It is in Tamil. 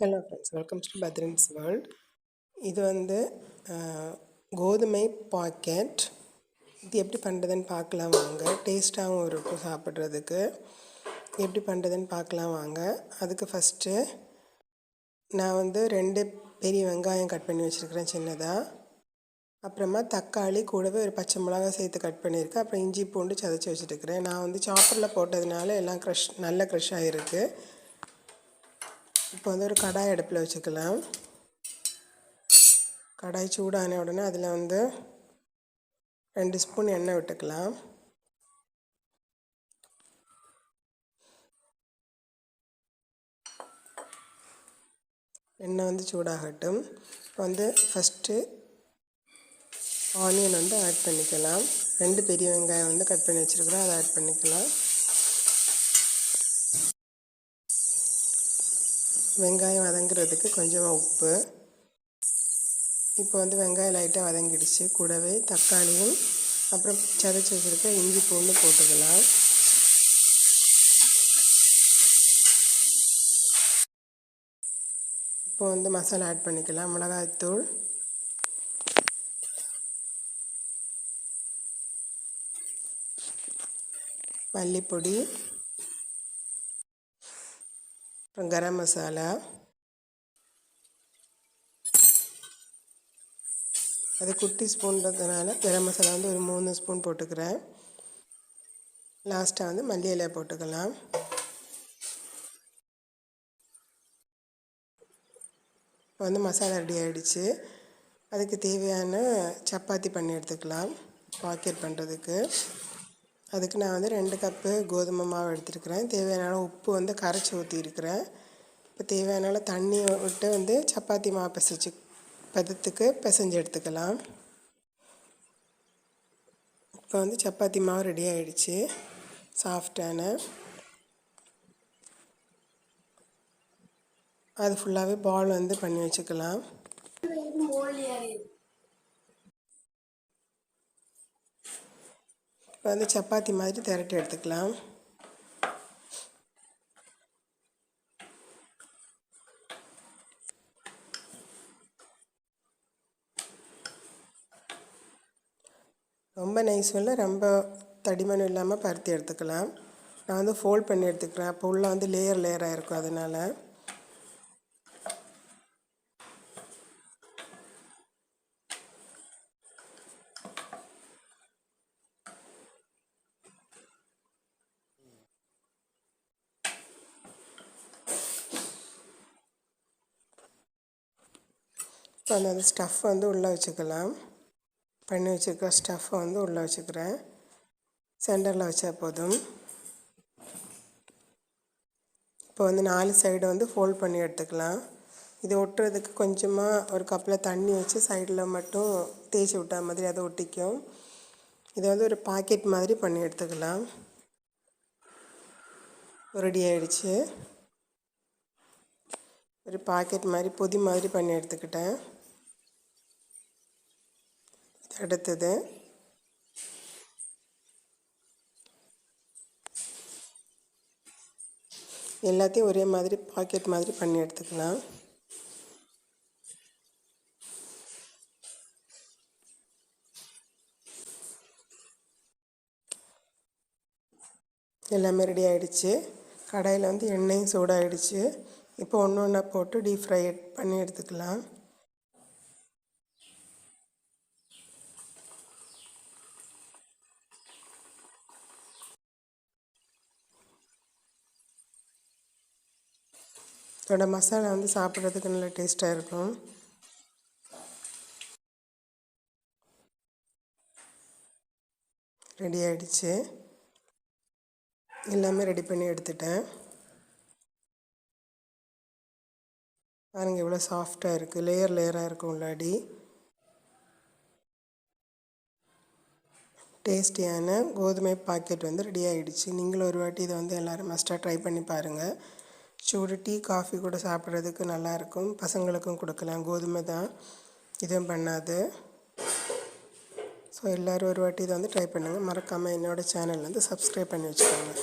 ஹலோ ஃப்ரெண்ட்ஸ் வெல்கம் டு பத்ரின்ஸ் வேர்ல்ட் இது வந்து கோதுமை பாக்கெட் இது எப்படி பண்ணுறதுன்னு பார்க்கலாம் வாங்க. டேஸ்ட்டாகவும் இருக்கும் சாப்பிட்றதுக்கு. எப்படி பண்ணுறதுன்னு பார்க்கலாம் வாங்க. அதுக்கு ஃபஸ்ட்டு நான் வந்து ரெண்டு பெரிய வெங்காயம் கட் பண்ணி வச்சுருக்கிறேன் சின்னதாக அப்புறமா தக்காளி கூடவே ஒரு பச்சை மிளகா சேர்த்து கட் பண்ணியிருக்கேன் அப்புறம் இஞ்சி பூண்டு சதைச்சி வச்சுருக்கிறேன். நான் வந்து சாப்பரில் போட்டதுனால எல்லாம் க்ரஷ் நல்ல க்ரஷ் ஆகிருக்கு இப்போ வந்து ஒரு கடாய் அடுப்பில் வச்சுக்கலாம். கடாய் சூடான உடனே அதில் வந்து ரெண்டு ஸ்பூன் எண்ணெய் விட்டுக்கலாம். எண்ணெய் வந்து சூடாகட்டும். இப்போ வந்து ஃபஸ்ட்டு ஆனியன் வந்து ஆட் பண்ணிக்கலாம். ரெண்டு பெரிய வெங்காயம் வந்து கட் பண்ணி வச்சுருக்குறோம் அதை ஆட் பண்ணிக்கலாம். வெங்காயம் வதங்குறதுக்கு கொஞ்சமாக உப்பு. இப்போ வந்து வெங்காயம் லைட்டாக வதங்கிடுச்சு. கூடவே தக்காளியும் அப்புறம் சதைச்சி வச்சுருக்க இஞ்சி பூண்டு போட்டுக்கலாம். இப்போ வந்து மசாலா ஆட் பண்ணிக்கலாம். மிளகாய்த்தூள். மல்லிப்பொடி. அப்புறம் கரம் மசாலா. அது குட்டி ஸ்பூன்றதுனால கரம் மசாலா வந்து ஒரு மூணு ஸ்பூன் போட்டுக்கிறேன். லாஸ்ட்டாக வந்து மல்லி இலை போட்டுக்கலாம். இப்போ வந்து மசாலா ரெடி ஆகிடுச்சு அதுக்கு தேவையான சப்பாத்தி பண்ணி எடுத்துக்கலாம். பாக்கெட் பண்ணுறதுக்கு அதுக்கு நான் வந்து ரெண்டு கப்பு கோதுமை மாவு எடுத்துருக்கிறேன். தேவையான உப்பு வந்து கரைச்சி ஊற்றிருக்கிறேன் இப்போ தேவையான தண்ணியை தண்ணி விட்டு வந்து சப்பாத்தி மாவு பிசைச்சு பதத்துக்கு பிசைஞ்சு எடுத்துக்கலாம். இப்போ வந்து சப்பாத்தி மாவு ரெடி ஆகிடுச்சு சாஃப்டான அது ஃபுல்லாகவே பால் வந்து பண்ணி வச்சுக்கலாம். இப்போ வந்து சப்பாத்தி மாதிரி திரட்டி எடுத்துக்கலாம். ரொம்ப நைஸ் இல்லை ரொம்ப தடிமனும் இல்லாமல் பருத்தி எடுத்துக்கலாம். நான் வந்து ஃபோல்ட் பண்ணி எடுத்துக்கிறேன். அப்போ உள்ளே வந்து லேயர் லேயராக இருக்கும் அதனால். இப்போ அந்த ஸ்டஃப் வந்து உள்ளே வச்சுக்கலாம். பண்ணி வச்சுருக்க ஸ்டஃப்பை வந்து உள்ளே வச்சுக்கிறேன். சென்டரில் வச்சா போதும். இப்போ வந்து நாலு சைடு வந்து ஃபோல்ட் பண்ணி எடுத்துக்கலாம். இது ஒட்டுறதுக்கு கொஞ்சமாக ஒரு கப்பில் தண்ணி வச்சு சைடில் மட்டும் தேய்ச்சி விட்டா மாதிரி அதை ஒட்டிக்கும். இதை வந்து ஒரு பாக்கெட் மாதிரி பண்ணி எடுத்துக்கலாம். ரெடி ஆயிடுச்சு. ஒரு பாக்கெட் மாதிரி பொதி மாதிரி பண்ணி எடுத்துக்கிட்டேன். அடுத்தது. எல்லாத்தையும் ஒரே மாதிரி பாக்கெட் மாதிரி பண்ணி எடுத்துக்கலாம். எல்லாமே ரெடி ஆகிடுச்சு கடாயில் வந்து எண்ணெயும் சூடாகிடுச்சு இப்போ ஒன்று ஒன்றா போட்டு டீப் ஃப்ரை பண்ணி எடுத்துக்கலாம். இதோட மசாலா வந்து சாப்பிட்றதுக்கு நல்ல டேஸ்ட்டாக இருக்கும். ரெடி ஆகிடுச்சு எல்லாமே ரெடி பண்ணி எடுத்துட்டேன். பாருங்கள் எவ்வளோ சாஃப்டாக இருக்குது லேயர் லேயராக இருக்கும் உள்ளாடி. டேஸ்டியான கோதுமை பாக்கெட் வந்து ரெடி ஆகிடுச்சு நீங்களும் ஒரு வாட்டி இதை வந்து எல்லோரும் மஸ்ட்டாக ட்ரை பண்ணி பாருங்கள் சூடு டீ காஃபி கூட சாப்பிட்றதுக்கு நல்லாயிருக்கும். பசங்களுக்கும் கொடுக்கலாம். கோதுமை தான். இதுவும் பண்ணாது. ஸோ எல்லோரும் ஒரு வாட்டி இதை வந்து ட்ரை பண்ணுங்கள் மறக்காமல் என்னோடய சேனல் வந்து சப்ஸ்கிரைப் பண்ணி வச்சுக்கோங்க.